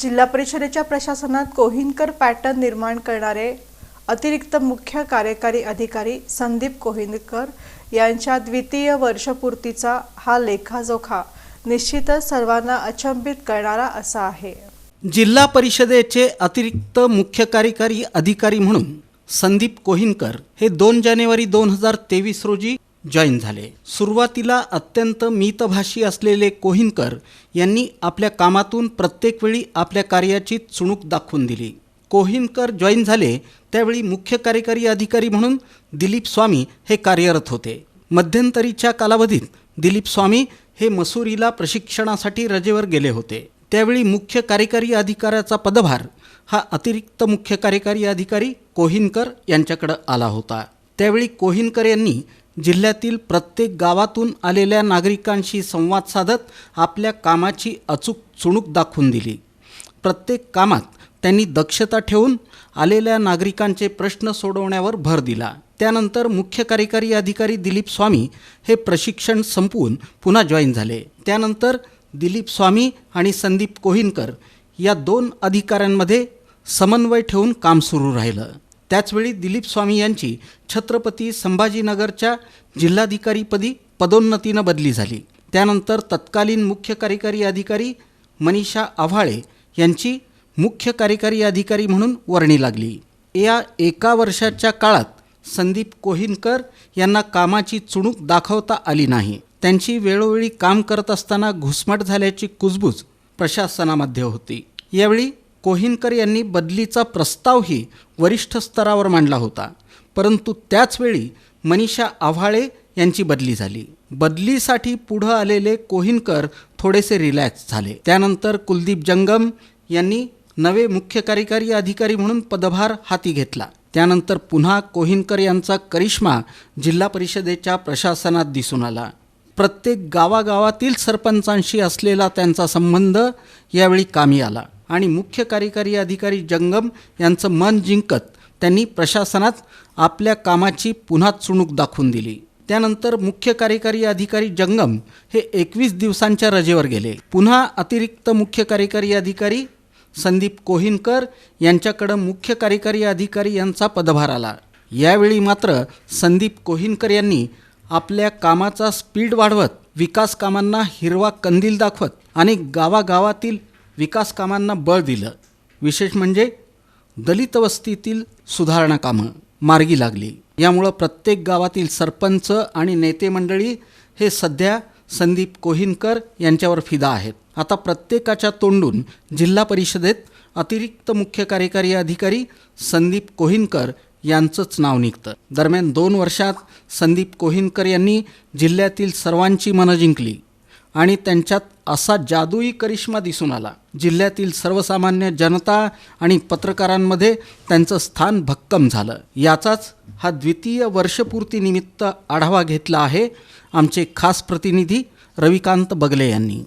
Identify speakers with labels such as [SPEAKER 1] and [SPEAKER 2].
[SPEAKER 1] जिल्हा परिषदेच्या प्रशासनात कोहिनकर पॅटर्न निर्माण करणारे अतिरिक्त मुख्य कार्यकारी अधिकारी संदीप कोहिनकर यांच्या द्वितीय वर्षपूर्तीचा हा लेखाजोखा निश्चितच सर्वांना अचंबित करणारा असा आहे.
[SPEAKER 2] जिल्हा परिषदेचे अतिरिक्त मुख्य कार्यकारी अधिकारी म्हणून संदीप कोहिनकर हे दोन जानेवारी दोन हजार तेवीस रोजी जॉईन झाले. सुरुवातीला अत्यंत मितभाषी असलेले कोहिनकर यांनी आपल्या कामातून प्रत्येक वेळी आपल्या कार्याची चुणूक दाखवून दिली. कोहिनकर जॉईन झाले त्यावेळी मुख्य कार्यकारी अधिकारी म्हणून दिलीप स्वामी हे कार्यरत होते. मध्यंतरीच्या कालावधीत दिलीप स्वामी हे मसुरीला प्रशिक्षणासाठी रजेवर गेले होते. त्यावेळी मुख्य कार्यकारी अधिकाऱ्याचा पदभार हा अतिरिक्त मुख्य कार्यकारी अधिकारी कोहिनकर यांच्याकडे आला होता. त्यावेळी कोहिनकर यांनी जिल्ह्यातील प्रत्येक गावातून आलेल्या नागरिकांशी संवाद साधत आपल्या कामाची अचूक चुणूक दाखवून दिली. प्रत्येक कामात त्यांनी दक्षता ठेवून आलेल्या नागरिकांचे प्रश्न सोडवण्यावर भर दिला. त्यानंतर मुख्य कार्यकारी अधिकारी दिलीप स्वामी हे प्रशिक्षण संपवून पुन्हा जॉईन झाले. त्यानंतर दिलीप स्वामी आणि संदीप कोहिनकर या दोन अधिकाऱ्यांमध्ये समन्वय ठेवून काम सुरू राहिलं. त्याचवेळी दिलीप स्वामी यांची छत्रपती संभाजीनगरच्या जिल्हाधिकारीपदी पदोन्नतीनं बदली झाली. त्यानंतर तत्कालीन मुख्य कार्यकारी अधिकारी मनीषा आव्हाळे यांची मुख्य कार्यकारी अधिकारी म्हणून वर्णी लागली. या एका वर्षाच्या काळात संदीप कोहिनकर यांना कामाची चुणूक दाखवता आली नाही. त्यांची वेळोवेळी काम करत असताना घुसमट झाल्याची कुजबूज प्रशासनामध्ये होती. यावेळी कोहिनकर यांनी बदलीचा प्रस्तावही वरिष्ठ स्तरावर मांडला होता. परंतु त्याचवेळी मनीषा आव्हाळे यांची बदली झाली. बदलीसाठी पुढं आलेले कोहिनकर थोडेसे रिलॅक्स झाले. त्यानंतर कुलदीप जंगम यांनी नवे मुख्य कार्यकारी अधिकारी म्हणून पदभार हाती घेतला. त्यानंतर पुन्हा कोहिनकर यांचा करिश्मा जिल्हा परिषदेच्या प्रशासनात दिसून आला. प्रत्येक गावागावातील सरपंचांशी असलेला त्यांचा संबंध यावेळी कामी आला. आणि मुख्य कार्यकारी अधिकारी जंगम यांचं मन जिंकत त्यांनी प्रशासनात आपल्या कामाची पुन्हा चुणूक दाखवून दिली. त्यानंतर मुख्य कार्यकारी अधिकारी जंगम हे एकवीस दिवसांच्या रजेवर गेले. पुन्हा अतिरिक्त मुख्य कार्यकारी अधिकारी संदीप कोहिनकर यांच्याकडं मुख्य कार्यकारी अधिकारी यांचा पदभार आला. यावेळी मात्र संदीप कोहिनकर यांनी आपल्या कामाचा स्पीड वाढवत विकास कामांना हिरवा कंदील दाखवत आणि गावागावातील विकास कामांना बळ दिलं. विशेष म्हणजे दलित वस्तीतील सुधारणा कामं मार्गी लागली. यामुळं प्रत्येक गावातील सरपंच आणि नेते मंडळी हे सध्या संदीप कोहिनकर यांच्यावर फिदा आहेत. आता प्रत्येकाच्या तोंडून जिल्हा परिषदेत अतिरिक्त मुख्य कार्यकारी अधिकारी संदीप कोहिनकर यांचंच नाव निघतं. दरम्यान दोन वर्षात संदीप कोहिनकर यांनी जिल्ह्यातील सर्वांची मनं जिंकली. आणि त्यांच्यात असा जादुई करिश्मा दिसून आला. जिल्ह्यातील सर्वसामान्य जनता आणि पत्रकारांमध्ये त्यांचं स्थान भक्कम झालं. याचाच हा द्वितीय वर्षपूर्तीनिमित्त आढावा घेतला आहे आमचे खास प्रतिनिधी रविकांत बगले यांनी.